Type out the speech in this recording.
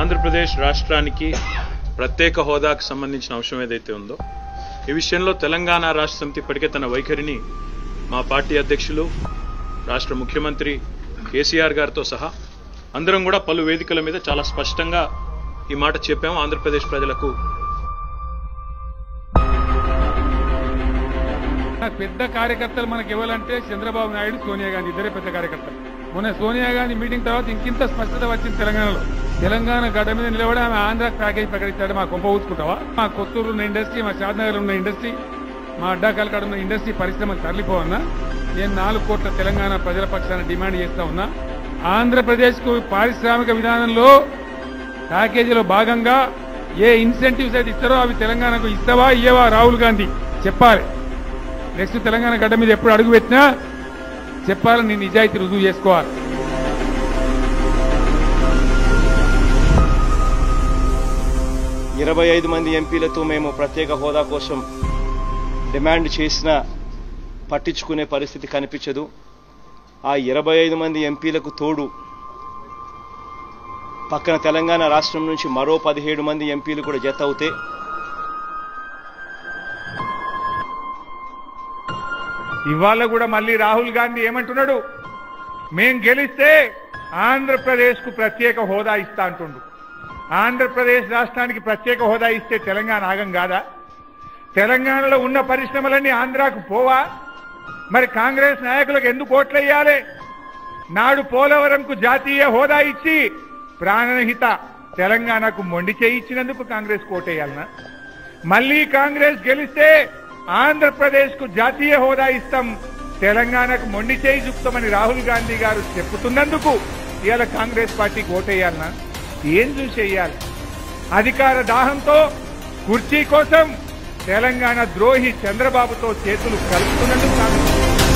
ఆంధ్రప్రదేశ్ రాష్ట్రానికి ప్రత్యేక హోదాకు సంబంధించిన అంశం ఏదైతే ఉందో ఈ విషయంలో తెలంగాణ రాష్ట్ర సమితి ఇప్పటికే తన వైఖరిని మా పార్టీ అధ్యక్షులు రాష్ట్ర ముఖ్యమంత్రి కేసీఆర్ గారితో సహా అందరం కూడా పలు వేదికల మీద చాలా స్పష్టంగా ఈ మాట చెప్పాము ఆంధ్రప్రదేశ్ ప్రజలకు. పెద్ద కార్యకర్తలు మనకి ఇవ్వాలంటే చంద్రబాబు నాయుడు సోనియా గాంధీ ఇద్దరే పెద్ద కార్యకర్తలు. మొన్న సోనియా గాంధీ మీటింగ్ తర్వాత ఇంకింత స్పష్టత వచ్చింది తెలంగాణలో. తెలంగాణ గడ్డ మీద నిలబడి ఆమె ఆంధ్ర ప్యాకేజ్ ప్రకటించాడు మా కొంప ఊసుకుంటావా మా కొత్తూరు ఉన్న ఇండస్ట్రీ మా షాద్నగర్ ఉన్న ఇండస్ట్రీ మా అడ్డాకల్కాడ ఉన్న ఇండస్ట్రీ పరిశ్రమలు తరలిపోవన్నా నేను నాలుగు కోట్ల తెలంగాణ ప్రజల పక్షాన డిమాండ్ చేస్తా ఉన్నా. ఆంధ్రప్రదేశ్కు పారిశ్రామిక విధానంలో ప్యాకేజీలో భాగంగా ఏ ఇన్సెంటివ్స్ అయితే ఇస్తారో అవి తెలంగాణకు ఇస్తావా ఇయ్యవా? రాహుల్ గాంధీ చెప్పాలి. నెక్స్ట్ తెలంగాణ గడ్డ మీద ఎప్పుడు అడుగు పెట్టినా చెప్పాలని నీ నిజాయితీ రుజువు చేసుకోవాలి. ఇరవై ఐదు మంది ఎంపీలతో మేము ప్రత్యేక హోదా కోసం డిమాండ్ చేసినా పట్టించుకునే పరిస్థితి కనిపించదు. ఆ ఇరవై ఐదు మంది ఎంపీలకు తోడు పక్కన తెలంగాణ రాష్ట్రం నుంచి మరో పదిహేడు మంది ఎంపీలు కూడా జత అవుతే ఇవాళ కూడా మళ్ళీ రాహుల్ గాంధీ ఏమంటున్నాడు? మేం గెలిస్తే ఆంధ్రప్రదేశ్కు ప్రత్యేక హోదా ఇస్తా అంటుండు. ఆంధ్రప్రదేశ్ రాష్ట్రానికి ప్రత్యేక హోదా ఇస్తే తెలంగాణ ఆగం కాదా? తెలంగాణలో ఉన్న పరిశ్రమలన్నీ ఆంధ్రాకు పోవా? మరి కాంగ్రెస్ నాయకులకు ఎందుకు ఓట్లయ్యాలి నాడు పోలవరంకు జాతీయ హోదా ఇచ్చి ప్రాణహిత తెలంగాణకు మొండి చేయించినందుకు కాంగ్రెస్ కోటేయాలనా మళ్ళీ కాంగ్రెస్ గెలిస్తే ఆంధ్రప్రదేశ్కు జాతీయ హోదా ఇస్తాం. తెలంగాణకు మొండి చేయి చూపుతామని రాహుల్ గాంధీ గారు చెప్పుతున్నందుకు ఇవాళ కాంగ్రెస్ పార్టీకి ఓటేయాలనా ఏం చూసేయాలి? అధికార దాహంతో కుర్చీ కోసం తెలంగాణ ద్రోహి చంద్రబాబుతో చేతులు కలుపుతున్నందుకు కాంగ్రెస్